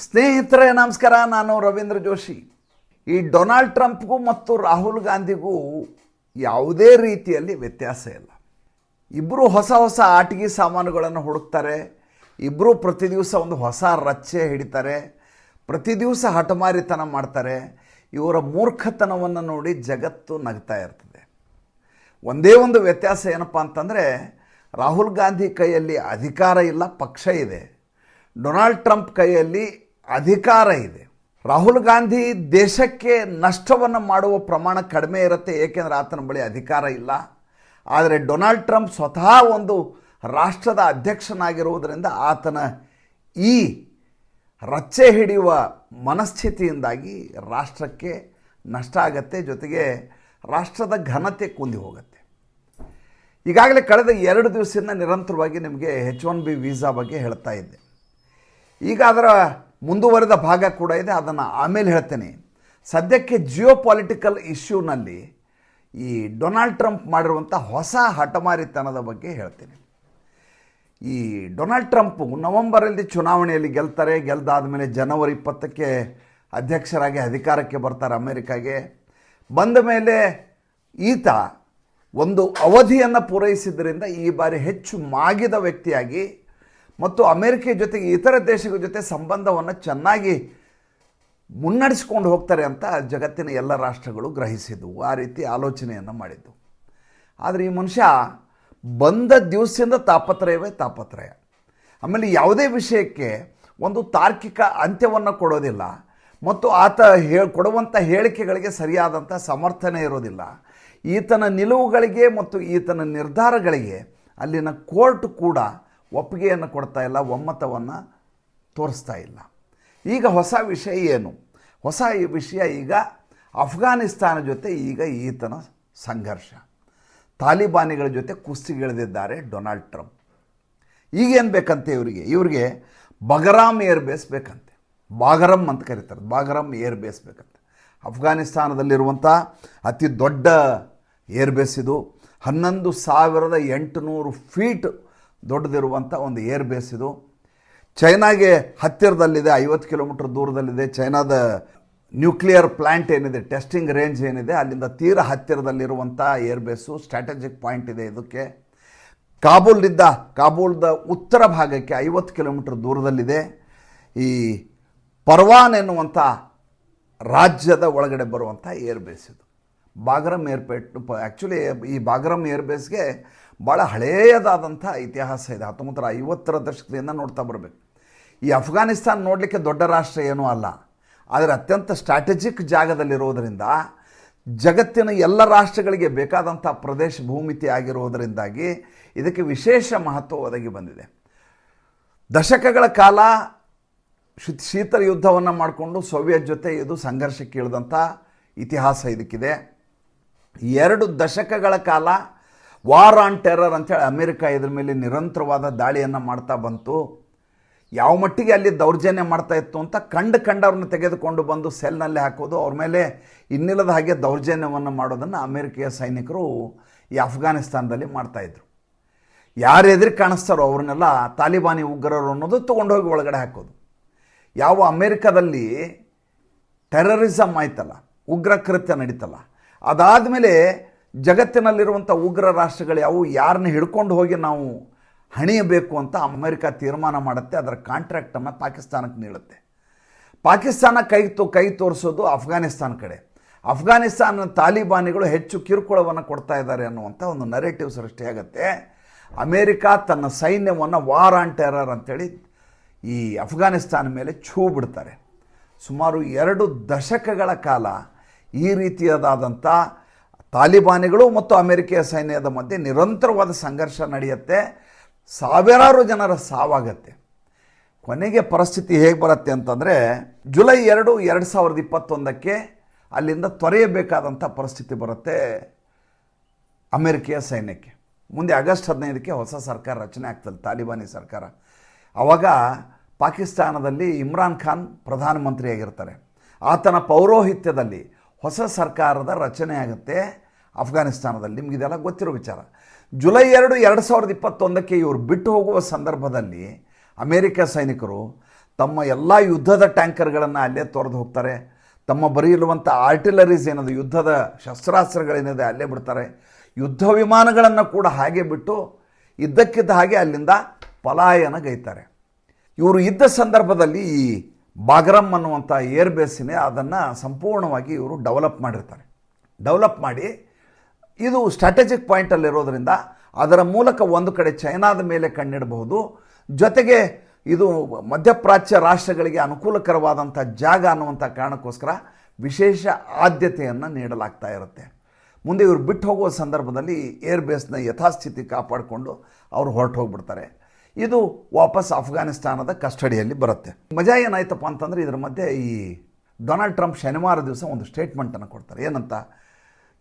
ಸ್ನೇಹಿತರೆ, ನಮಸ್ಕಾರ. ನಾನು ರವೀಂದ್ರ ಜೋಶಿ. ಈ ಡೊನಾಲ್ಡ್ ಟ್ರಂಪ್ಗೂ ಮತ್ತು ರಾಹುಲ್ ಗಾಂಧಿಗೂ ಯಾವುದೇ ರೀತಿಯಲ್ಲಿ ವ್ಯತ್ಯಾಸ ಇಲ್ಲ. ಇಬ್ಬರು ಹೊಸ ಹೊಸ ಆಟಿಗೆ ಸಾಮಾನುಗಳನ್ನು ಹುಡುಕ್ತಾರೆ. ಇಬ್ಬರು ಪ್ರತಿ ದಿವಸ ಒಂದು ಹೊಸ ರಚ್ಚೆ ಹಿಡಿತಾರೆ. ಪ್ರತಿ ದಿವಸ ಹಠಮಾರಿತನ ಮಾಡ್ತಾರೆ. ಇವರ ಮೂರ್ಖತನವನ್ನು ನೋಡಿ ಜಗತ್ತು ನಗ್ತಾ ಇರ್ತದೆ. ಒಂದೇ ಒಂದು ವ್ಯತ್ಯಾಸ ಏನಪ್ಪ ಅಂತಂದರೆ, ರಾಹುಲ್ ಗಾಂಧಿ ಕೈಯಲ್ಲಿ ಅಧಿಕಾರ ಇಲ್ಲ, ಪಕ್ಷ ಇದೆ. ಡೊನಾಲ್ಡ್ ಟ್ರಂಪ್ ಕೈಯಲ್ಲಿ ಅಧಿಕಾರ ಇದೆ. ರಾಹುಲ್ ಗಾಂಧಿ ದೇಶಕ್ಕೆ ನಷ್ಟವನ್ನು ಮಾಡುವ ಪ್ರಮಾಣ ಕಡಿಮೆ ಇರುತ್ತೆ, ಏಕೆಂದರೆ ಆತನ ಬಳಿ ಅಧಿಕಾರ ಇಲ್ಲ. ಆದರೆ ಡೊನಾಲ್ಡ್ ಟ್ರಂಪ್ ಸ್ವತಃ ಒಂದು ರಾಷ್ಟ್ರದ ಅಧ್ಯಕ್ಷನಾಗಿರುವುದರಿಂದ ಆತನ ಈ ರಚ್ಚೆ ಹಿಡಿಯುವ ಮನಸ್ಥಿತಿಯಿಂದಾಗಿ ರಾಷ್ಟ್ರಕ್ಕೆ ನಷ್ಟ ಆಗತ್ತೆ, ಜೊತೆಗೆ ರಾಷ್ಟ್ರದ ಘನತೆ ಕುಂದಿ ಹೋಗುತ್ತೆ. ಈಗಾಗಲೇ ಕಳೆದ ಎರಡು ದಿವಸದಿಂದ ನಿರಂತರವಾಗಿ ನಿಮಗೆ ಹೆಚ್ ಒನ್ ಬಿ ವೀಸಾ ಬಗ್ಗೆ ಹೇಳ್ತಾ ಇದ್ದೆ. ಈಗ ಅದರ ಮುಂದುವರೆದ ಭಾಗ ಕೂಡ ಇದೆ, ಅದನ್ನು ಆಮೇಲೆ ಹೇಳ್ತೇನೆ. ಸದ್ಯಕ್ಕೆ ಜಿಯೋ ಪಾಲಿಟಿಕಲ್ ಇಶ್ಯೂನಲ್ಲಿ ಈ ಡೊನಾಲ್ಡ್ ಟ್ರಂಪ್ ಮಾಡಿರುವಂಥ ಹೊಸ ಹಠಮಾರಿತನದ ಬಗ್ಗೆ ಹೇಳ್ತೇನೆ. ಈ ಡೊನಾಲ್ಡ್ ಟ್ರಂಪ್ ನವೆಂಬರಲ್ಲಿ ಚುನಾವಣೆಯಲ್ಲಿ ಗೆಲ್ತಾರೆ ಗೆಲ್ದಾದ ಮೇಲೆ ಜನವರಿ ಇಪ್ಪತ್ತಕ್ಕೆ ಅಧ್ಯಕ್ಷರಾಗಿ ಅಧಿಕಾರಕ್ಕೆ ಬರ್ತಾರೆ ಅಮೇರಿಕಾಗೆ. ಬಂದ ಮೇಲೆ ಈತ ಒಂದು ಅವಧಿಯನ್ನು ಪೂರೈಸಿದ್ದರಿಂದ ಈ ಬಾರಿ ಹೆಚ್ಚು ಮಾಗಿದ ವ್ಯಕ್ತಿಯಾಗಿ ಮತ್ತು ಅಮೇರಿಕ ಜೊತೆಗೆ ಇತರ ದೇಶಗಳ ಜೊತೆ ಸಂಬಂಧವನ್ನು ಚೆನ್ನಾಗಿ ಮುನ್ನಡೆಸ್ಕೊಂಡು ಹೋಗ್ತಾರೆ ಅಂತ ಜಗತ್ತಿನ ಎಲ್ಲ ರಾಷ್ಟ್ರಗಳು ಗ್ರಹಿಸಿದ್ವು. ಆ ರೀತಿ ಆಲೋಚನೆಯನ್ನು ಮಾಡಿದ್ದು ಆದರೆ ಈ ಮನುಷ್ಯ ಬಂದ ದಿವಸದಿಂದ ತಾಪತ್ರಯವೇ ತಾಪತ್ರಯ. ಆಮೇಲೆ ಯಾವುದೇ ವಿಷಯಕ್ಕೆ ಒಂದು ತಾರ್ಕಿಕ ಅಂತ್ಯವನ್ನು ಕೊಡೋದಿಲ್ಲ ಮತ್ತು ಆತ ಹೇ ಕೊಡುವಂಥ ಹೇಳಿಕೆಗಳಿಗೆ ಸರಿಯಾದಂಥ ಸಮರ್ಥನೆ ಇರೋದಿಲ್ಲ. ಈತನ ನಿಲುವುಗಳಿಗೆ ಮತ್ತು ಈತನ ನಿರ್ಧಾರಗಳಿಗೆ ಅಲ್ಲಿನ ಕೋರ್ಟ್ ಕೂಡ ಒಪ್ಪಿಗೆಯನ್ನು ಕೊಡ್ತಾ ಇಲ್ಲ, ಒಮ್ಮತವನ್ನು ತೋರಿಸ್ತಾ ಇಲ್ಲ. ಈಗ ಹೊಸ ವಿಷಯ ಏನು? ಹೊಸ ವಿಷಯ ಈಗ ಅಫ್ಘಾನಿಸ್ತಾನ ಜೊತೆ ಈಗ ಈತನ ಸಂಘರ್ಷ. ತಾಲಿಬಾನಿಗಳ ಜೊತೆ ಕುಸ್ತಿಗಿಳಿದಿದ್ದಾರೆ ಡೊನಾಲ್ಡ್ ಟ್ರಂಪ್. ಈಗೇನು ಬೇಕಂತೆ ಇವರಿಗೆ? ಇವರಿಗೆ ಬಗರಾಮ್ ಏರ್ ಬೇಸ್ ಬೇಕಂತೆ. ಬಾಗರಮ್ ಅಂತ ಕರೀತಾರೆ. ಬಾಗರಮ್ ಏರ್ ಬೇಸ್ ಬೇಕಂತೆ. ಅಫ್ಘಾನಿಸ್ತಾನದಲ್ಲಿರುವಂಥ ಅತಿ ದೊಡ್ಡ ಏರ್ ಬೇಸ್ ಇದು. ಹನ್ನೊಂದು ಸಾವಿರದ ಎಂಟುನೂರು ಫೀಟ್ ದೊಡ್ಡದಿರುವಂಥ ಒಂದು ಏರ್ ಬೇಸ್ ಇದು. ಚೈನಾಗೆ ಹತ್ತಿರದಲ್ಲಿದೆ, ಐವತ್ತು ಕಿಲೋಮೀಟರ್ ದೂರದಲ್ಲಿದೆ. ಚೈನಾದ ನ್ಯೂಕ್ಲಿಯರ್ ಪ್ಲ್ಯಾಂಟ್ ಏನಿದೆ, ಟೆಸ್ಟಿಂಗ್ ರೇಂಜ್ ಏನಿದೆ, ಅಲ್ಲಿಂದ ತೀರ ಹತ್ತಿರದಲ್ಲಿರುವಂಥ ಏರ್ ಬೇಸು ಸ್ಟ್ರಾಟಜಿಕ್ ಪಾಯಿಂಟ್ ಇದೆ ಇದಕ್ಕೆ. ಕಾಬೂಲ್ನಿಂದ, ಕಾಬೂಲ್ದ ಉತ್ತರ ಭಾಗಕ್ಕೆ ಐವತ್ತು ಕಿಲೋಮೀಟರ್ ದೂರದಲ್ಲಿದೆ. ಈ ಪರ್ವಾನ್ ಎನ್ನುವಂಥ ರಾಜ್ಯದ ಒಳಗಡೆ ಬರುವಂಥ ಏರ್ ಬೇಸ್ ಇದು. ಬಾಗ್ರಮ್ ಏರ್ಪೇಟ್ ಆ್ಯಕ್ಚುಲಿ ಈ ಬಾಗ್ರಮ್ ಏರ್ ಬೇಸ್ಗೆ ಭಾಳ ಹಳೆಯದಾದಂಥ ಇತಿಹಾಸ ಇದೆ. ಹತ್ತೊಂಬತ್ತರ ಐವತ್ತರ ದಶಕದಿಂದ ನೋಡ್ತಾ ಬರಬೇಕು. ಈ ಅಫ್ಘಾನಿಸ್ತಾನ್ ನೋಡಲಿಕ್ಕೆ ದೊಡ್ಡ ರಾಷ್ಟ್ರ ಏನೂ ಅಲ್ಲ. ಆದರೆ ಅತ್ಯಂತ ಸ್ಟ್ರಾಟಜಿಕ್ ಜಾಗದಲ್ಲಿರೋದರಿಂದ, ಜಗತ್ತಿನ ಎಲ್ಲ ರಾಷ್ಟ್ರಗಳಿಗೆ ಬೇಕಾದಂಥ ಪ್ರದೇಶ ಭೂಮಿತಿ ಆಗಿರುವುದರಿಂದಾಗಿ ಇದಕ್ಕೆ ವಿಶೇಷ ಮಹತ್ವ ಒದಗಿ ಬಂದಿದೆ. ದಶಕಗಳ ಕಾಲ ಶೀತಲ ಯುದ್ಧವನ್ನು ಮಾಡಿಕೊಂಡು ಸೋವಿಯತ್ ಜೊತೆ ಇದು ಸಂಘರ್ಷಕ್ಕೆ ಇಳಿದಂಥ ಇತಿಹಾಸ ಇದಕ್ಕಿದೆ. ಎರಡು ದಶಕಗಳ ಕಾಲ ವಾರ್ ಆನ್ ಟೆರರ್ ಅಂಥೇಳಿ ಅಮೆರಿಕ ಇದ್ರ ಮೇಲೆ ನಿರಂತರವಾದ ದಾಳಿಯನ್ನು ಮಾಡ್ತಾ ಬಂತು. ಯಾವ ಮಟ್ಟಿಗೆ ಅಲ್ಲಿ ದೌರ್ಜನ್ಯ ಮಾಡ್ತಾ ಇತ್ತು ಅಂತ ಕಂಡು ಕಂಡವ್ರನ್ನ ತೆಗೆದುಕೊಂಡು ಬಂದು ಸೆಲ್ನಲ್ಲಿ ಹಾಕೋದು. ಅವ್ರ ಮೇಲೆ ಇನ್ನಿಲ್ಲದ ಹಾಗೆ ದೌರ್ಜನ್ಯವನ್ನು ಮಾಡೋದನ್ನು ಅಮೆರಿಕೆಯ ಸೈನಿಕರು ಈ ಅಫ್ಘಾನಿಸ್ತಾನದಲ್ಲಿ ಮಾಡ್ತಾಯಿದ್ರು ಯಾರು ಎದುರು ಕಾಣಿಸ್ತಾರೋ ಅವ್ರನ್ನೆಲ್ಲ ತಾಲಿಬಾನಿ ಉಗ್ರರು ಅನ್ನೋದು ತೊಗೊಂಡೋಗಿ ಒಳಗಡೆ ಹಾಕೋದು. ಯಾವ ಅಮೇರಿಕಾದಲ್ಲಿ ಟೆರರಿಸಮ್ ಆಯ್ತಲ್ಲ, ಉಗ್ರ ಕೃತ್ಯ ನಡೀತಲ್ಲ, ಅದಾದಮೇಲೆ ಜಗತ್ತಿನಲ್ಲಿರುವಂಥ ಉಗ್ರ ರಾಷ್ಟ್ರಗಳು ಯಾವುವು ಯಾರನ್ನ ಹಿಡ್ಕೊಂಡು ಹೋಗಿ ನಾವು ಹಣಿಯಬೇಕು ಅಂತ ಅಮೆರಿಕ ತೀರ್ಮಾನ ಮಾಡುತ್ತೆ, ಅದರ ಕಾಂಟ್ರಾಕ್ಟನ್ನು ಪಾಕಿಸ್ತಾನಕ್ಕೆ ನೀಡುತ್ತೆ. ಪಾಕಿಸ್ತಾನ ಕೈ ತೋ, ಕೈ ತೋರಿಸೋದು ಅಫ್ಘಾನಿಸ್ತಾನ ಕಡೆ. ಅಫ್ಘಾನಿಸ್ತಾನ ತಾಲಿಬಾನಿಗಳು ಹೆಚ್ಚು ಕಿರುಕುಳವನ್ನು ಕೊಡ್ತಾ ಇದ್ದಾರೆ ಅನ್ನುವಂಥ ಒಂದು ನರೇಟಿವ್ ಸೃಷ್ಟಿಯಾಗತ್ತೆ ಅಮೇರಿಕ ತನ್ನ ಸೈನ್ಯವನ್ನು ವಾರ್ ಆನ್ ಟೆರರ್ ಅಂತೇಳಿ ಈ ಅಫ್ಘಾನಿಸ್ತಾನ ಮೇಲೆ ಛೂ ಬಿಡ್ತಾರೆ. ಸುಮಾರು ಎರಡು ದಶಕಗಳ ಕಾಲ ಈ ರೀತಿಯಾದಂಥ ತಾಲಿಬಾನಿಗಳು ಮತ್ತು ಅಮೆರಿಕೆಯ ಸೈನ್ಯದ ಮಧ್ಯೆ ನಿರಂತರವಾದ ಸಂಘರ್ಷ ನಡೆಯುತ್ತೆ. ಸಾವಿರಾರು ಜನರ ಸಾವಾಗತ್ತೆ. ಕೊನೆಗೆ ಪರಿಸ್ಥಿತಿ ಹೇಗೆ ಬರುತ್ತೆ ಅಂತಂದರೆ, ಜುಲೈ ಎರಡು ಎರಡು ಸಾವಿರದ ಇಪ್ಪತ್ತೊಂದಕ್ಕೆ ಅಲ್ಲಿಂದ ತೊರೆಯಬೇಕಾದಂಥ ಪರಿಸ್ಥಿತಿ ಬರುತ್ತೆ ಅಮೆರಿಕೆಯ ಸೈನ್ಯಕ್ಕೆ. ಮುಂದೆ ಆಗಸ್ಟ್ ಹದಿನೈದಕ್ಕೆ ಹೊಸ ಸರ್ಕಾರ ರಚನೆ ಆಗ್ತದೆ, ತಾಲಿಬಾನಿ ಸರ್ಕಾರ. ಆವಾಗ ಪಾಕಿಸ್ತಾನದಲ್ಲಿ ಇಮ್ರಾನ್ ಖಾನ್ ಪ್ರಧಾನಮಂತ್ರಿಯಾಗಿರ್ತಾರೆ. ಆತನ ಪೌರೋಹಿತ್ಯದಲ್ಲಿ ಹೊಸ ಸರ್ಕಾರದ ರಚನೆ ಆಗುತ್ತೆ ಅಫ್ಘಾನಿಸ್ತಾನದಲ್ಲಿ ನಿಮ್ಗೆ ಇದೆಲ್ಲ ಗೊತ್ತಿರೋ ವಿಚಾರ. ಜುಲೈ ಎರಡು ಎರಡು ಸಾವಿರದ ಇಪ್ಪತ್ತೊಂದಕ್ಕೆ ಇವರು ಬಿಟ್ಟು ಹೋಗುವ ಸಂದರ್ಭದಲ್ಲಿ ಅಮೇರಿಕ ಸೈನಿಕರು ತಮ್ಮ ಎಲ್ಲ ಯುದ್ಧದ ಟ್ಯಾಂಕರ್ಗಳನ್ನು ಅಲ್ಲೇ ತೊರೆದು ಹೋಗ್ತಾರೆ. ತಮ್ಮ ಬರೀ ಇರುವಂಥ ಆರ್ಟಿಲರೀಸ್ ಏನದು, ಯುದ್ಧದ ಶಸ್ತ್ರಾಸ್ತ್ರಗಳೇನಿದೆ ಅಲ್ಲೇ ಬಿಡ್ತಾರೆ. ಯುದ್ಧ ವಿಮಾನಗಳನ್ನು ಕೂಡ ಹಾಗೆ ಬಿಟ್ಟು ಇದ್ದಕ್ಕಿದ್ದ ಹಾಗೆ ಅಲ್ಲಿಂದ ಪಲಾಯನಗೈತಾರೆ ಇವರು ಇದ್ದ ಸಂದರ್ಭದಲ್ಲಿ ಈ ಬಾಗ್ರಮ್ ಅನ್ನುವಂಥ ಏರ್ ಬೇಸಿನೇ ಅದನ್ನು ಸಂಪೂರ್ಣವಾಗಿ ಇವರು ಡೆವಲಪ್ ಮಾಡಿರ್ತಾರೆ. ಡೆವಲಪ್ ಮಾಡಿ ಇದು ಸ್ಟ್ರಾಟಜಿಕ್ ಪಾಯಿಂಟಲ್ಲಿರೋದ್ರಿಂದ ಅದರ ಮೂಲಕ ಒಂದು ಕಡೆ ಚೈನಾದ ಮೇಲೆ ಕಣ್ಣಿಡಬಹುದು. ಜೊತೆಗೆ ಇದು ಮಧ್ಯಪ್ರಾಚ್ಯ ರಾಷ್ಟ್ರಗಳಿಗೆ ಅನುಕೂಲಕರವಾದಂಥ ಜಾಗ ಅನ್ನುವಂಥ ಕಾರಣಕ್ಕೋಸ್ಕರ ವಿಶೇಷ ಆದ್ಯತೆಯನ್ನು ನೀಡಲಾಗ್ತಾ ಇರುತ್ತೆ. ಮುಂದೆ ಇವರು ಬಿಟ್ಟು ಹೋಗುವ ಸಂದರ್ಭದಲ್ಲಿ ಏರ್ ಬೇಸ್ನ ಯಥಾಸ್ಥಿತಿ ಕಾಪಾಡಿಕೊಂಡು ಅವರು ಹೊರಟು ಹೋಗ್ಬಿಡ್ತಾರೆ ಇದು ವಾಪಸ್ ಅಫ್ಘಾನಿಸ್ತಾನದ ಕಸ್ಟಡಿಯಲ್ಲಿ ಬರುತ್ತೆ. ಮಜಾ ಏನಾಯ್ತಪ್ಪ ಅಂತಂದರೆ ಇದರ ಮಧ್ಯೆ ಈ ಡೊನಾಲ್ಡ್ ಟ್ರಂಪ್ ಶನಿವಾರ ದಿವಸ ಒಂದು ಸ್ಟೇಟ್ಮೆಂಟನ್ನು ಕೊಡ್ತಾರೆ. ಏನಂತ?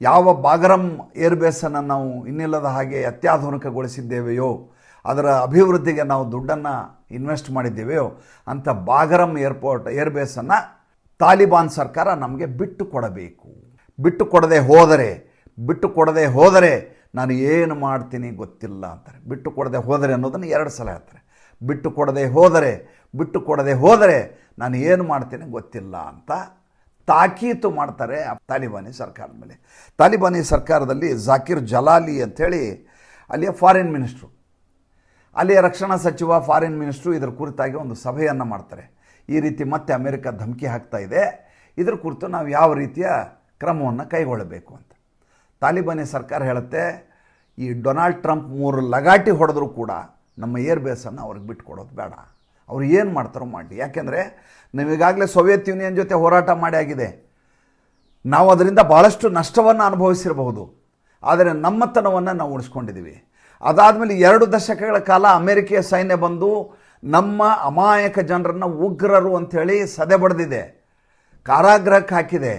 ಯಾವ ಬಾಗರಂ ಏರ್ಬೇಸನ್ನು ನಾವು ಇನ್ನಿಲ್ಲದ ಹಾಗೆ ಅತ್ಯಾಧುನಿಕಗೊಳಿಸಿದ್ದೇವೆಯೋ, ಅದರ ಅಭಿವೃದ್ಧಿಗೆ ನಾವು ದುಡ್ಡನ್ನು ಇನ್ವೆಸ್ಟ್ ಮಾಡಿದ್ದೇವೆಯೋ, ಅಂಥ ಬಾಗರಂ ಏರ್ಪೋರ್ಟ್ ಏರ್ಬೇಸನ್ನು ತಾಲಿಬಾನ್ ಸರ್ಕಾರ ನಮಗೆ ಬಿಟ್ಟು ಕೊಡಬೇಕು. ಬಿಟ್ಟು ಕೊಡದೆ ಹೋದರೆ, ಬಿಟ್ಟು ಕೊಡದೆ ಹೋದರೆ ನಾನು ಏನು ಮಾಡ್ತೀನಿ ಗೊತ್ತಿಲ್ಲ ಅಂತಾರೆ. ಬಿಟ್ಟು ಕೊಡದೆ ಹೋದರೆ ಅನ್ನೋದನ್ನು ಎರಡು ಸಲ ಹೇಳ್ತಾರೆ. ಬಿಟ್ಟು ಕೊಡದೆ ಹೋದರೆ, ಬಿಟ್ಟು ಕೊಡದೆ ಹೋದರೆ ನಾನು ಏನು ಮಾಡ್ತೀನಿ ಗೊತ್ತಿಲ್ಲ ಅಂತ ತಾಕೀತು ಮಾಡ್ತಾರೆ ತಾಲಿಬಾನಿ ಸರ್ಕಾರದ ಮೇಲೆ. ತಾಲಿಬಾನಿ ಸರ್ಕಾರದಲ್ಲಿ ಜಾಕಿರ್ ಜಲಾಲಿ ಅಂಥೇಳಿ ಅಲ್ಲಿಯ ಫಾರಿನ್ ಮಿನಿಸ್ಟ್ರು. ಅಲ್ಲಿಯ ರಕ್ಷಣಾ ಸಚಿವ, ಫಾರಿನ್ ಮಿನಿಸ್ಟ್ರು ಇದರ ಕುರಿತಾಗಿ ಒಂದು ಸಭೆಯನ್ನು ಮಾಡ್ತಾರೆ. ಈ ರೀತಿ ಮತ್ತೆ ಅಮೆರಿಕ ಧಮಕಿ ಹಾಕ್ತಾ ಇದೆ. ಇದರ ಕುರಿತು ನಾವು ಯಾವ ರೀತಿಯ ಕ್ರಮವನ್ನು ಕೈಗೊಳ್ಳಬೇಕು ಅಂತ. ತಾಲಿಬಾನಿ ಸರ್ಕಾರ ಹೇಳುತ್ತೆ, ಈ ಡೊನಾಲ್ಡ್ ಟ್ರಂಪ್ ಮೂರು ಲಗಾಟಿ ಹೊಡೆದ್ರೂ ಕೂಡ ನಮ್ಮ ಏರ್ ಬೇಸನ್ನು ಅವ್ರಿಗೆ ಬಿಟ್ಕೊಡೋದು ಬೇಡ. ಅವ್ರು ಏನು ಮಾಡ್ತಾರೋ ಮಾಡಿ ಯಾಕೆಂದರೆ ನಮಗಾಗಲೇ ಸೋವಿಯತ್ ಯೂನಿಯನ್ ಜೊತೆ ಹೋರಾಟ ಮಾಡಿ ಆಗಿದೆ. ನಾವು ಅದರಿಂದ ಭಾಳಷ್ಟು ನಷ್ಟವನ್ನು ಅನುಭವಿಸಿರಬಹುದು. ಆದರೆ ನಮ್ಮತನವನ್ನು ನಾವು ಉಳಿಸ್ಕೊಂಡಿದ್ದೀವಿ. ಅದಾದಮೇಲೆ ಎರಡು ದಶಕಗಳ ಕಾಲ ಅಮೆರಿಕೆಯ ಸೈನ್ಯ ಬಂದು ನಮ್ಮ ಅಮಾಯಕ ಜನರನ್ನು ಉಗ್ರರು ಅಂಥೇಳಿ ಸದೆ ಬಡ್ದಿದೆ. ಕಾರಾಗೃಹಕ್ಕೆ ಹಾಕಿದೆ.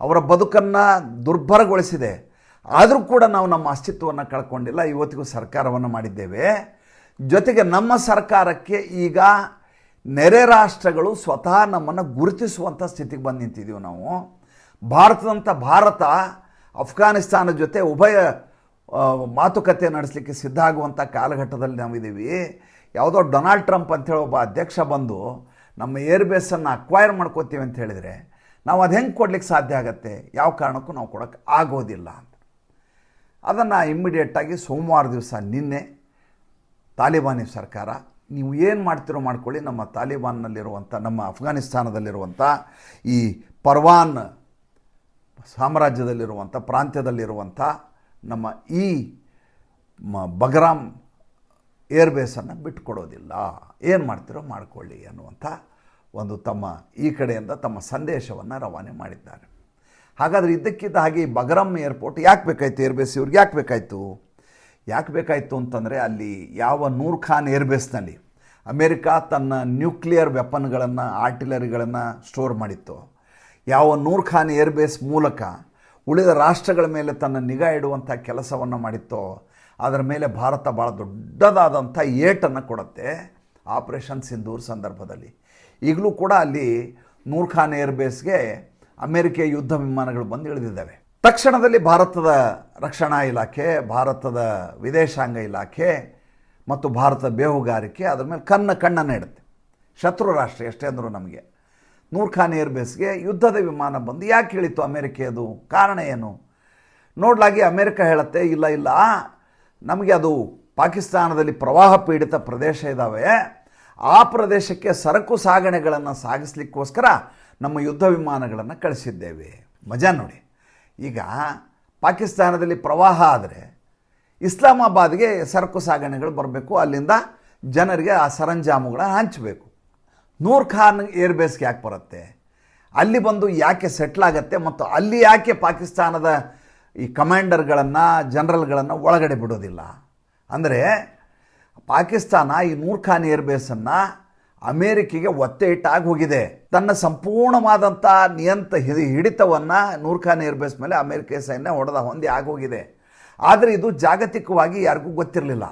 ಅವರ ಬದುಕನ್ನು ದುರ್ಭರಗೊಳಿಸಿದೆ. ಆದರೂ ಕೂಡ ನಾವು ನಮ್ಮ ಅಸ್ತಿತ್ವವನ್ನು ಕಳ್ಕೊಂಡಿಲ್ಲ, ಇವತ್ತಿಗೂ ಸರ್ಕಾರವನ್ನು ಮಾಡಿದ್ದೇವೆ. ಜೊತೆಗೆ ನಮ್ಮ ಸರ್ಕಾರಕ್ಕೆ ಈಗ ನೆರೆ ರಾಷ್ಟ್ರಗಳು ಸ್ವತಃ ನಮ್ಮನ್ನು ಗುರುತಿಸುವಂಥ ಸ್ಥಿತಿಗೆ ಬಂದು ನಿಂತಿದ್ದೀವಿ ನಾವು. ಭಾರತದಂಥ ಭಾರತ ಅಫ್ಘಾನಿಸ್ತಾನ ಜೊತೆ ಉಭಯ ಮಾತುಕತೆ ನಡೆಸಲಿಕ್ಕೆ ಸಿದ್ಧ ಆಗುವಂಥ ಕಾಲಘಟ್ಟದಲ್ಲಿ ನಾವಿದ್ದೀವಿ ಯಾವುದೋ ಡೊನಾಲ್ಡ್ ಟ್ರಂಪ್ ಅಂತೇಳಿ ಒಬ್ಬ ಅಧ್ಯಕ್ಷ ಬಂದು ನಮ್ಮ ಏರ್ ಬೇಸನ್ನು ಅಕ್ವೈರ್ ಮಾಡ್ಕೋತೀವಿ ಅಂತ ಹೇಳಿದರೆ ನಾವು ಅದು ಹೆಂಗೆ ಕೊಡ್ಲಿಕ್ಕೆ ಸಾಧ್ಯ ಆಗತ್ತೆ? ಯಾವ ಕಾರಣಕ್ಕೂ ನಾವು ಕೊಡೋಕ್ಕೆ ಆಗೋದಿಲ್ಲ ಅಂತ. ಅದನ್ನು ಇಮ್ಮಿಡಿಯೇಟಾಗಿ ಸೋಮವಾರ ದಿವಸ ನಿನ್ನೆ ತಾಲಿಬಾನಿ ಸರ್ಕಾರ, ನೀವು ಏನು ಮಾಡ್ತಿರೋ ಮಾಡ್ಕೊಳ್ಳಿ, ನಮ್ಮ ತಾಲಿಬಾನ್ನಲ್ಲಿರುವಂಥ ನಮ್ಮ ಅಫ್ಘಾನಿಸ್ತಾನದಲ್ಲಿರುವಂಥ ಈ ಪರ್ವಾನ್ ಸಾಮ್ರಾಜ್ಯದಲ್ಲಿರುವಂಥ ಪ್ರಾಂತ್ಯದಲ್ಲಿರುವಂಥ ನಮ್ಮ ಈ ಬಗ್ರಾಮ್ ಏರ್ಬೇಸನ್ನು ಬಿಟ್ಟುಕೊಡೋದಿಲ್ಲ ಏನು ಮಾಡ್ತಿರೋ ಮಾಡ್ಕೊಳ್ಳಿ ಅನ್ನುವಂಥ ಒಂದು ತಮ್ಮ ಈ ಕಡೆಯಿಂದ ತಮ್ಮ ಸಂದೇಶವನ್ನು ರವಾನೆ ಮಾಡಿದ್ದಾರೆ. ಹಾಗಾದರೆ ಇದ್ದಕ್ಕಿದ್ದ ಹಾಗೆ ಈ ಬಗರಮ್ ಏರ್ಪೋರ್ಟ್ ಯಾಕೆ ಬೇಕಾಯಿತು ಏರ್ಬೇಸ್ ಇವ್ರಿಗೆ? ಯಾಕೆ ಬೇಕಾಯಿತು? ಯಾಕೆ ಬೇಕಾಯಿತು ಅಂತಂದರೆ ಅಲ್ಲಿ ಯಾವ ನೂರ್ ಖಾನ್ ಏರ್ಬೇಸ್ನಲ್ಲಿ ಅಮೇರಿಕಾ ತನ್ನ ನ್ಯೂಕ್ಲಿಯರ್ ವೆಪನ್ಗಳನ್ನು, ಆರ್ಟಿಲರಿಗಳನ್ನು ಸ್ಟೋರ್ ಮಾಡಿತ್ತು. ಯಾವ ನೂರ್ ಖಾನ್ ಏರ್ಬೇಸ್ ಮೂಲಕ ಉಳಿದ ರಾಷ್ಟ್ರಗಳ ಮೇಲೆ ತನ್ನ ನಿಗಾ ಇಡುವಂಥ ಕೆಲಸವನ್ನು ಮಾಡಿತ್ತೋ, ಅದರ ಮೇಲೆ ಭಾರತ ಭಾಳ ದೊಡ್ಡದಾದಂಥ ಏಟನ್ನು ಕೊಡುತ್ತೆ ಆಪರೇಷನ್ ಸಿಂಧೂರ್ ಸಂದರ್ಭದಲ್ಲಿ. ಈಗಲೂ ಕೂಡ ಅಲ್ಲಿ ನೂರ್ ಖಾನ್ ಏರ್ಬೇಸ್ಗೆ ಅಮೆರಿಕೆಯ ಯುದ್ಧ ವಿಮಾನಗಳು ಬಂದು ಇಳಿದಿದ್ದಾವೆ. ತಕ್ಷಣದಲ್ಲಿ ಭಾರತದ ರಕ್ಷಣಾ ಇಲಾಖೆ, ಭಾರತದ ವಿದೇಶಾಂಗ ಇಲಾಖೆ ಮತ್ತು ಭಾರತ ಬೇಹುಗಾರಿಕೆ ಅದರ ಮೇಲೆ ಕಣ್ಣ ಕಣ್ಣನ್ನು ಇಡುತ್ತೆ ಶತ್ರು ರಾಷ್ಟ್ರ ಎಷ್ಟೇ ಅಂದರೂ ನಮಗೆ. ನೂರ್ಖಾನ್ ಏರ್ಬೇಸ್ಗೆ ಯುದ್ಧದ ವಿಮಾನ ಬಂದು ಯಾಕೆ ಇಳಿತು ಅಮೆರಿಕೆಯದು? ಕಾರಣ ಏನು? ನೋಡ್ಲಾಗಿ ಅಮೆರಿಕ ಹೇಳುತ್ತೆ, ಇಲ್ಲ ಇಲ್ಲ, ನಮಗೆ ಅದು ಪಾಕಿಸ್ತಾನದಲ್ಲಿ ಪ್ರವಾಹ ಪೀಡಿತ ಪ್ರದೇಶ ಇದ್ದಾವೆ ಆ ಪ್ರದೇಶಕ್ಕೆ ಸರಕು ಸಾಗಣೆಗಳನ್ನು ಸಾಗಿಸ್ಲಿಕ್ಕೋಸ್ಕರ ನಮ್ಮ ಯುದ್ಧ ವಿಮಾನಗಳನ್ನು ಕಳಿಸಿದ್ದೇವೆ. ಮಜಾ ನೋಡಿ. ಈಗ ಪಾಕಿಸ್ತಾನದಲ್ಲಿ ಪ್ರವಾಹ ಆದರೆ ಇಸ್ಲಾಮಾಬಾದ್ಗೆ ಸರಕು ಸಾಗಣೆಗಳು ಬರಬೇಕು. ಅಲ್ಲಿಂದ ಜನರಿಗೆ ಆ ಸರಂಜಾಮುಗಳನ್ನು ಹಂಚಬೇಕು. ನೂರ್ ಖಾನ್ ಏರ್ಬೇಸ್ಗೆ ಯಾಕೆ ಬರುತ್ತೆ? ಅಲ್ಲಿ ಬಂದು ಯಾಕೆ ಸೆಟ್ಲ್ ಆಗತ್ತೆ ಮತ್ತು ಅಲ್ಲಿ ಯಾಕೆ ಪಾಕಿಸ್ತಾನದ ಈ ಕಮಾಂಡರ್ಗಳನ್ನು, ಜನರಲ್ಗಳನ್ನು ಒಳಗಡೆ ಬಿಡೋದಿಲ್ಲ? ಅಂದರೆ ಪಾಕಿಸ್ತಾನ ಈ ನೂರ್ ಖಾನ್ ಏರ್ಬೇಸನ್ನು ಅಮೇರಿಕೆಗೆ ಒತ್ತೆ ಇಟ್ಟಾಗಿ ಹೋಗಿದೆ ತನ್ನ ಸಂಪೂರ್ಣವಾದಂಥ ನಿಯಂತ ಹಿಡಿ, ಹಿಡಿತವನ್ನು ನೂರ್ಖಾನ್ ಏರ್ಬೇಸ್ ಮೇಲೆ ಅಮೇರಿಕ ಸೈನ್ಯ ಹೊಡೆದ ಹೊಂದಿ ಆಗೋಗಿದೆ ಆದರೆ ಇದು ಜಾಗತಿಕವಾಗಿ ಯಾರಿಗೂ ಗೊತ್ತಿರಲಿಲ್ಲ.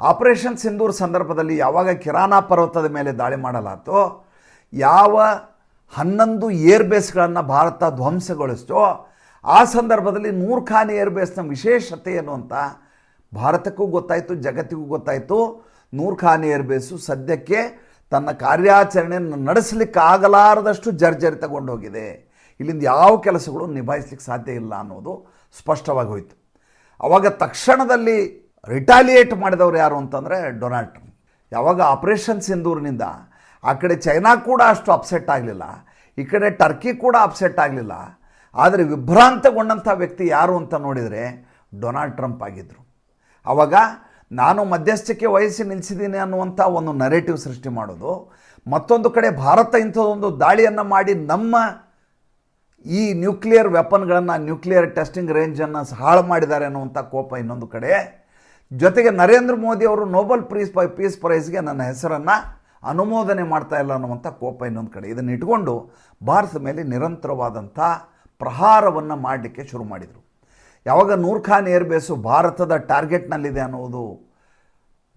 ಆಪರೇಷನ್ ಸಿಂಧೂರ್ ಸಂದರ್ಭದಲ್ಲಿ ಯಾವಾಗ ಕಿರಾನಾ ಪರ್ವತದ ಮೇಲೆ ದಾಳಿ ಮಾಡಲಾತೋ, ಯಾವ ಹನ್ನೊಂದು ಏರ್ಬೇಸ್ಗಳನ್ನು ಭಾರತ ಧ್ವಂಸಗೊಳಿಸ್ತೋ ಆ ಸಂದರ್ಭದಲ್ಲಿ ನೂರ್ಖಾನ್ ಏರ್ಬೇಸ್ನ ವಿಶೇಷತೆ ಏನು ಅಂತ ಭಾರತಕ್ಕೂ ಗೊತ್ತಾಯಿತು, ಜಗತ್ತಿಗೂ ಗೊತ್ತಾಯಿತು. ನೂರ್ಖಾನ್ ಏರ್ಬೇಸು ಸದ್ಯಕ್ಕೆ ತನ್ನ ಕಾರ್ಯಾಚರಣೆಯನ್ನು ನಡೆಸಲಿಕ್ಕಾಗಲಾರದಷ್ಟು ಜರ್ಜರಿ ಹೋಗಿದೆ ಇಲ್ಲಿಂದ ಯಾವ ಕೆಲಸಗಳು ನಿಭಾಯಿಸ್ಲಿಕ್ಕೆ ಸಾಧ್ಯ ಇಲ್ಲ ಅನ್ನೋದು ಸ್ಪಷ್ಟವಾಗಿ ಹೋಯಿತು. ಅವಾಗ ತಕ್ಷಣದಲ್ಲಿ ರಿಟಾಲಿಯೇಟ್ ಮಾಡಿದವರು ಯಾರು ಅಂತಂದರೆ ಡೊನಾಲ್ಡ್ ಟ್ರಂಪ್. ಯಾವಾಗ ಆಪರೇಷನ್ ಸಿಂಧೂರಿನಿಂದ ಆ ಕಡೆ ಚೈನಾ ಕೂಡ ಅಷ್ಟು ಅಪ್ಸೆಟ್ ಆಗಲಿಲ್ಲ, ಈ ಕಡೆ ಟರ್ಕಿ ಕೂಡ ಅಪ್ಸೆಟ್ ಆಗಲಿಲ್ಲ. ಆದರೆ ವಿಭ್ರಾಂತಗೊಂಡಂಥ ವ್ಯಕ್ತಿ ಯಾರು ಅಂತ ನೋಡಿದರೆ ಡೊನಾಲ್ಡ್ ಟ್ರಂಪ್ ಆಗಿದ್ದರು ಆವಾಗ ನಾನು ಮಧ್ಯಸ್ಥಿಕೆ ವಹಿಸಿ ನಿಲ್ಲಿಸಿದ್ದೀನಿ ಅನ್ನುವಂಥ ಒಂದು ನರೇಟಿವ್ ಸೃಷ್ಟಿ ಮಾಡೋದು, ಮತ್ತೊಂದು ಕಡೆ ಭಾರತ ಇಂಥದ್ದೊಂದು ದಾಳಿಯನ್ನು ಮಾಡಿ ನಮ್ಮ ಈ ನ್ಯೂಕ್ಲಿಯರ್ ವೆಪನ್ಗಳನ್ನು ನ್ಯೂಕ್ಲಿಯರ್ ಟೆಸ್ಟಿಂಗ್ ರೇಂಜನ್ನು ಹಾಳು ಮಾಡಿದ್ದಾರೆ ಅನ್ನುವಂಥ ಕೋಪ ಇನ್ನೊಂದು ಕಡೆ. ಜೊತೆಗೆ ನರೇಂದ್ರ ಮೋದಿ ಅವರು ನೋಬೆಲ್ ಪ್ರೀಸ್ ಪೀಸ್ ಪ್ರೈಸ್ಗೆ ನನ್ನ ಹೆಸರನ್ನು ಅನುಮೋದನೆ ಮಾಡ್ತಾ ಇಲ್ಲ ಅನ್ನುವಂಥ ಕೋಪ ಇನ್ನೊಂದು ಕಡೆ. ಇದನ್ನು ಇಟ್ಕೊಂಡು ಭಾರತದ ಮೇಲೆ ನಿರಂತರವಾದಂಥ ಪ್ರಹಾರವನ್ನು ಮಾಡಲಿಕ್ಕೆ ಶುರು ಮಾಡಿದರು. ಯಾವಾಗ ನೂರ್ಖಾನ್ ಏರ್ ಬೇಸು ಭಾರತದ ಟಾರ್ಗೆಟ್ನಲ್ಲಿದೆ ಅನ್ನೋದು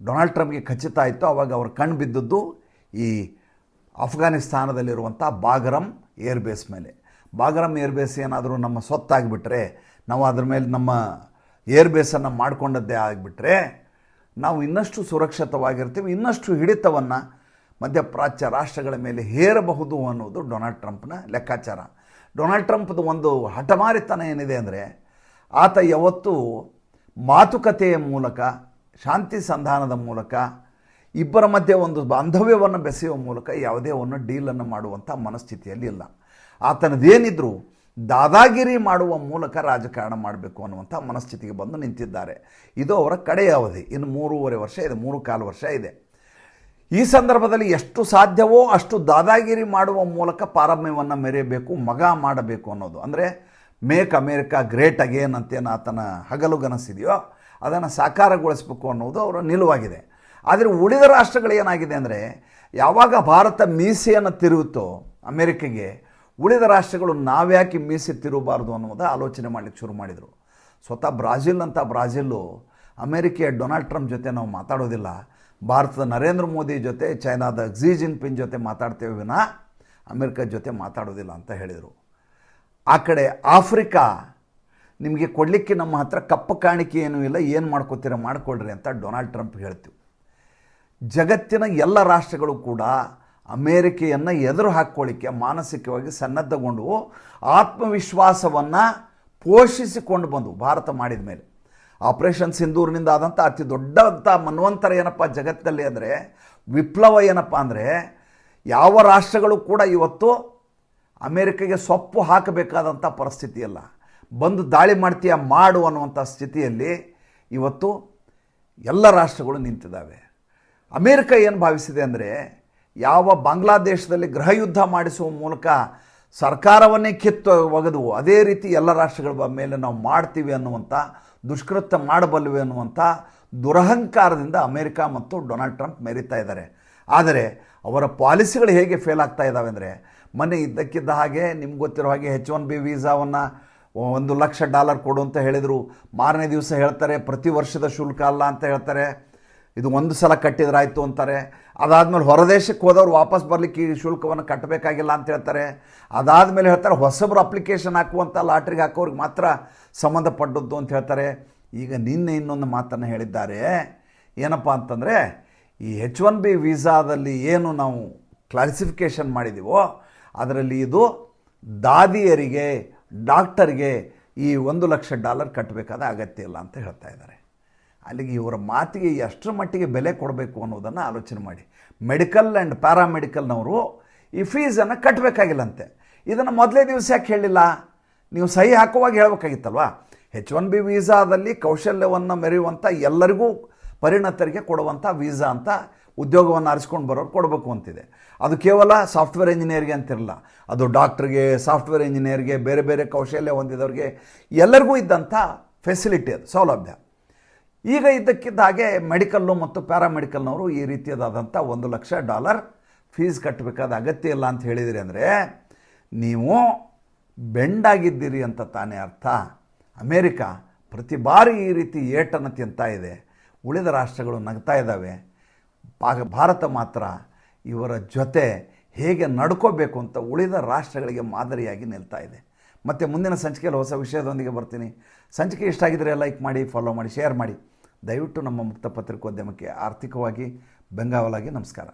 ಡೊನಾಲ್ಡ್ ಟ್ರಂಪ್ಗೆ ಖಚಿತ ಆಯಿತು ಆವಾಗ ಅವ್ರು ಕಣ್ಣು ಬಿದ್ದದ್ದು ಈ ಅಫ್ಘಾನಿಸ್ತಾನದಲ್ಲಿರುವಂಥ ಬಾಗರಮ್ ಏರ್ಬೇಸ್ ಮೇಲೆ. ಬಾಗರಮ್ ಏರ್ಬೇಸ್ ಏನಾದರೂ ನಮ್ಮ ಸ್ವತ್ತಾಗಿಬಿಟ್ರೆ ನಾವು ಅದ್ರ ಮೇಲೆ ನಮ್ಮ ಏರ್ಬೇಸನ್ನು ಮಾಡಿಕೊಂಡದ್ದೇ ಆಗಿಬಿಟ್ರೆ, ನಾವು ಇನ್ನಷ್ಟು ಸುರಕ್ಷಿತವಾಗಿರ್ತೀವಿ, ಇನ್ನಷ್ಟು ಹಿಡಿತವನ್ನು ಮಧ್ಯಪ್ರಾಚ್ಯ ರಾಷ್ಟ್ರಗಳ ಮೇಲೆ ಹೇರಬಹುದು ಅನ್ನೋದು ಡೊನಾಲ್ಡ್ ಟ್ರಂಪ್ನ ಲೆಕ್ಕಾಚಾರ. ಡೊನಾಲ್ಡ್ ಟ್ರಂಪ್ದು ಒಂದು ಹಠಮಾರಿತನ ಏನಿದೆ ಅಂದರೆ ಆತ ಯಾವತ್ತೂ ಮಾತುಕತೆಯ ಮೂಲಕ, ಶಾಂತಿ ಸಂಧಾನದ ಮೂಲಕ, ಇಬ್ಬರ ಮಧ್ಯೆ ಒಂದು ಬಾಂಧವ್ಯವನ್ನು ಬೆಸೆಯುವ ಮೂಲಕ ಯಾವುದೇ ಒಂದು ಡೀಲನ್ನು ಮಾಡುವಂಥ ಮನಸ್ಥಿತಿಯಲ್ಲಿ ಇಲ್ಲ. ಆತನದೇನಿದ್ರು ದಾದಾಗಿರಿ ಮಾಡುವ ಮೂಲಕ ರಾಜಕಾರಣ ಮಾಡಬೇಕು ಅನ್ನುವಂಥ ಮನಸ್ಥಿತಿಗೆ ಬಂದು ನಿಂತಿದ್ದಾರೆ. ಇದು ಅವರ ಕಡೆಯ ಅವಧಿ. ಇನ್ನು ಮೂರುವರೆ ವರ್ಷ, ಇದೆ ಮೂರು ಕಾಲು ವರ್ಷ ಇದೆ. ಈ ಸಂದರ್ಭದಲ್ಲಿ ಎಷ್ಟು ಸಾಧ್ಯವೋ ಅಷ್ಟು ದಾದಾಗಿರಿ ಮಾಡುವ ಮೂಲಕ ಪಾರಮ್ಯವನ್ನು ಮೆರೆಯಬೇಕು, ಮಗ ಮಾಡಬೇಕು ಅನ್ನೋದು. ಅಂದರೆ ಮೇಕ್ ಅಮೇರಿಕಾ ಗ್ರೇಟ್ ಅಗೇನ್ ಅಂತೇನು ಆತನ ಹಗಲುಗನಸಿದೆಯೋ ಅದನ್ನು ಸಾಕಾರಗೊಳಿಸಬೇಕು ಅನ್ನೋದು ಅವರ ನಿಲುವಾಗಿದೆ. ಆದರೆ ಉಳಿದ ರಾಷ್ಟ್ರಗಳು ಏನಾಗಿದೆ ಅಂದರೆ, ಯಾವಾಗ ಭಾರತ ಮೀಸೆಯನ್ನು ತಿರುಗುತ್ತೋ ಅಮೇರಿಕೆಗೆ, ಉಳಿದ ರಾಷ್ಟ್ರಗಳು ನಾವ್ಯಾಕೆ ಮೀಸೆ ತಿರುಗಬಾರ್ದು ಅನ್ನೋದು ಆಲೋಚನೆ ಮಾಡಲಿಕ್ಕೆ ಶುರು ಮಾಡಿದರು. ಸ್ವತಃ ಬ್ರಾಜಿಲ್ ಅಂತ ಬ್ರಾಜಿಲ್ಲು ಅಮೇರಿಕೆಯ ಡೊನಾಲ್ಡ್ ಟ್ರಂಪ್ ಜೊತೆ ನಾವು ಮಾತಾಡೋದಿಲ್ಲ. ಭಾರತದ ನರೇಂದ್ರ ಮೋದಿ ಜೊತೆ, ಚೈನಾದ ಕ್ಸಿ ಜಿನ್ಪಿನ್ ಜೊತೆ ಮಾತಾಡ್ತೇವೆ ವಿನಃ ಅಮೇರಿಕ ಜೊತೆ ಮಾತಾಡೋದಿಲ್ಲ ಅಂತ ಹೇಳಿದರು. ಆ ಕಡೆ ಆಫ್ರಿಕಾ, ನಿಮಗೆ ಕೊಡಲಿಕ್ಕೆ ನಮ್ಮ ಹತ್ರ ಕಪ್ಪು ಕಾಣಿಕೆ ಏನೂ ಇಲ್ಲ, ಏನು ಮಾಡ್ಕೋತೀರ ಮಾಡ್ಕೊಳ್ರಿ ಅಂತ ಡೊನಾಲ್ಡ್ ಟ್ರಂಪ್ ಹೇಳ್ತೀವಿ. ಜಗತ್ತಿನ ಎಲ್ಲ ರಾಷ್ಟ್ರಗಳು ಕೂಡ ಅಮೇರಿಕೆಯನ್ನು ಎದುರು ಹಾಕ್ಕೊಳ್ಳಿಕ್ಕೆ ಮಾನಸಿಕವಾಗಿ ಸನ್ನದ್ಧಗೊಂಡು ಆತ್ಮವಿಶ್ವಾಸವನ್ನು ಪೋಷಿಸಿಕೊಂಡು ಬಂದು ಭಾರತ ಮಾಡಿದ ಮೇಲೆ. ಆಪರೇಷನ್ ಸಿಂಧೂರಿನಿಂದ ಆದಂಥ ಅತಿ ದೊಡ್ಡಂಥ ಮನ್ವಂತರ ಏನಪ್ಪ ಜಗತ್ತಲ್ಲಿ ಅಂದರೆ, ವಿಪ್ಲವ ಏನಪ್ಪ ಅಂದರೆ, ಯಾವ ರಾಷ್ಟ್ರಗಳು ಕೂಡ ಇವತ್ತು ಅಮೇರಿಕೆಗೆ ಸೊಪ್ಪು ಹಾಕಬೇಕಾದಂಥ ಪರಿಸ್ಥಿತಿಯಲ್ಲ. ಬಂದು ದಾಳಿ ಮಾಡ್ತೀಯ ಮಾಡು ಅನ್ನುವಂಥ ಸ್ಥಿತಿಯಲ್ಲಿ ಇವತ್ತು ಎಲ್ಲ ರಾಷ್ಟ್ರಗಳು ನಿಂತಿದ್ದಾವೆ. ಅಮೇರಿಕ ಏನು ಭಾವಿಸಿದೆ ಅಂದರೆ ಯಾವ ಬಾಂಗ್ಲಾದೇಶದಲ್ಲಿ ಗೃಹ ಯುದ್ಧ ಮಾಡಿಸುವ ಮೂಲಕ ಸರ್ಕಾರವನ್ನೇ ಕಿತ್ತು ಒಗೆದು ಅದೇ ರೀತಿ ಎಲ್ಲ ರಾಷ್ಟ್ರಗಳ ಮೇಲೆ ನಾವು ಮಾಡ್ತೀವಿ ಅನ್ನುವಂಥ, ದುಷ್ಕೃತ್ಯ ಮಾಡಬಲ್ಲವೆ ಅನ್ನುವಂಥ ದುರಹಂಕಾರದಿಂದ ಅಮೇರಿಕ ಮತ್ತು ಡೊನಾಲ್ಡ್ ಟ್ರಂಪ್ ಮೆರಿತಾ ಇದ್ದಾರೆ. ಆದರೆ ಅವರ ಪಾಲಿಸಿಗಳು ಹೇಗೆ ಫೇಲ್ ಆಗ್ತಾ ಇದ್ದಾವೆ ಅಂದರೆ ಮೊನ್ನೆ ಇದ್ದಕ್ಕಿದ್ದ ಹಾಗೆ, ನಿಮ್ಗೆ ಗೊತ್ತಿರೋ ಹಾಗೆ ಹೆಚ್ ಒನ್ ಬಿ ವೀಸಾವನ್ನು ಒಂದು ಲಕ್ಷ ಡಾಲರ್ ಕೊಡು ಅಂತ ಹೇಳಿದರು. ಮಾರನೇ ದಿವಸ ಹೇಳ್ತಾರೆ, ಪ್ರತಿ ವರ್ಷದ ಶುಲ್ಕ ಅಲ್ಲ ಅಂತ ಹೇಳ್ತಾರೆ. ಇದು ಒಂದು ಸಲ ಕಟ್ಟಿದ್ರಾಯ್ತು ಅಂತಾರೆ. ಅದಾದಮೇಲೆ ಹೊರದೇಶಕ್ಕೆ ಹೋದವ್ರು ವಾಪಸ್ ಬರಲಿಕ್ಕೆ ಈ ಶುಲ್ಕವನ್ನು ಕಟ್ಟಬೇಕಾಗಿಲ್ಲ ಅಂತ ಹೇಳ್ತಾರೆ. ಅದಾದಮೇಲೆ ಹೇಳ್ತಾರೆ, ಹೊಸಬ್ರು ಅಪ್ಲಿಕೇಶನ್ ಹಾಕುವಂಥ ಲಾಟ್ರಿಗೆ ಹಾಕೋರಿಗೆ ಮಾತ್ರ ಸಂಬಂಧಪಟ್ಟದ್ದು ಅಂತ ಹೇಳ್ತಾರೆ. ಈಗ ನಿನ್ನೆ ಇನ್ನೊಂದು ಮಾತನ್ನು ಹೇಳಿದ್ದಾರೆ. ಏನಪ್ಪ ಅಂತಂದರೆ, ಈ ಹೆಚ್ ಒನ್ ಬಿ ವೀಸಾದಲ್ಲಿ ಏನು ನಾವು ಕ್ಲಾಸಿಫಿಕೇಷನ್ ಮಾಡಿದ್ದೀವೋ ಅದರಲ್ಲಿ ಇದು ದಾದಿಯರಿಗೆ, ಡಾಕ್ಟರ್ಗೆ ಈ ಒಂದು ಲಕ್ಷ ಡಾಲರ್ ಕಟ್ಟಬೇಕಾದ ಅಗತ್ಯ ಇಲ್ಲ ಅಂತ ಹೇಳ್ತಾ ಇದ್ದಾರೆ. ಅಲ್ಲಿಗೆ ಇವರ ಮಾತಿಗೆ ಎಷ್ಟರ ಮಟ್ಟಿಗೆ ಬೆಲೆ ಕೊಡಬೇಕು ಅನ್ನೋದನ್ನು ಆಲೋಚನೆ ಮಾಡಿ. ಮೆಡಿಕಲ್ ಆ್ಯಂಡ್ ಪ್ಯಾರಾಮೆಡಿಕಲ್ನವರು ಈ ಫೀಸನ್ನು ಕಟ್ಟಬೇಕಾಗಿಲ್ಲಂತೆ ಇದನ್ನು ಮೊದಲೇ ದಿವಸ ಯಾಕೆ ಹೇಳಿಲ್ಲ? ನೀವು ಸಹಿ ಹಾಕುವಾಗ ಹೇಳಬೇಕಾಗಿತ್ತಲ್ವಾ? ಹೆಚ್ ಒನ್ ಬಿ ವೀಸಾದಲ್ಲಿ ಕೌಶಲ್ಯವನ್ನು ಮೆರೆಯುವಂಥ ಎಲ್ಲರಿಗೂ ಪರಿಣತರಿಗೆ ಕೊಡುವಂಥ ವೀಸಾ ಅಂತ ಉದ್ಯೋಗವನ್ನು ಆರಿಸ್ಕೊಂಡು ಬರೋರು ಕೊಡಬೇಕು ಅಂತಿದೆ. ಅದು ಕೇವಲ ಸಾಫ್ಟ್ವೇರ್ ಇಂಜಿನಿಯರ್ಗೆ ಅಂತಿರಲ್ಲ. ಅದು ಡಾಕ್ಟ್ರಿಗೆ, ಸಾಫ್ಟ್ವೇರ್ ಇಂಜಿನಿಯರ್ಗೆ, ಬೇರೆ ಬೇರೆ ಕೌಶಲ್ಯ ಹೊಂದಿದವ್ರಿಗೆ ಎಲ್ಲರಿಗೂ ಇದ್ದಂಥ ಫೆಸಿಲಿಟಿ ಅದು, ಸೌಲಭ್ಯ. ಈಗ ಇದ್ದಕ್ಕಿದ್ದ ಹಾಗೆ ಮೆಡಿಕಲ್ಲು ಮತ್ತು ಪ್ಯಾರಾಮೆಡಿಕಲ್ನವರು ಈ ರೀತಿಯದಾದಂಥ ಒಂದು ಲಕ್ಷ ಡಾಲರ್ ಫೀಸ್ ಕಟ್ಟಬೇಕಾದ ಅಗತ್ಯ ಇಲ್ಲ ಅಂತ ಹೇಳಿದಿರಿ ಅಂದರೆ, ನೀವು ಬೆಂಡಾಗಿದ್ದೀರಿ ಅಂತ ತಾನೇ ಅರ್ಥ. ಅಮೇರಿಕಾ ಪ್ರತಿ ಬಾರಿ ಈ ರೀತಿ ಏಟನ್ನು ತಿಂತಾ ಇದೆ. ಉಳಿದ ರಾಷ್ಟ್ರಗಳು ನಗ್ತಾ ಇದ್ದಾವೆ. ಭಾರತ ಮಾತ್ರ ಇವರ ಜೊತೆ ಹೇಗೆ ನಡ್ಕೋಬೇಕು ಅಂತ ಉಳಿದ ರಾಷ್ಟ್ರಗಳಿಗೆ ಮಾದರಿಯಾಗಿ ನಿಲ್ತಾ ಇದೆ. ಮತ್ತು ಮುಂದಿನ ಸಂಚಿಕೆಯಲ್ಲಿ ಹೊಸ ವಿಷಯದೊಂದಿಗೆ ಬರ್ತೀನಿ. ಸಂಚಿಕೆ ಇಷ್ಟ ಆಗಿದ್ರೆ ಲೈಕ್ ಮಾಡಿ ಫಾಲೋ ಮಾಡಿ ಶೇರ್ ಮಾಡಿ. ದಯವಿಟ್ಟು ನಮ್ಮ ಮುಕ್ತ ಪತ್ರಿಕೋದ್ಯಮಕ್ಕೆ ಆರ್ಥಿಕವಾಗಿ ಬೆಂಗಾವಲಾಗಿ ನಮಸ್ಕಾರ.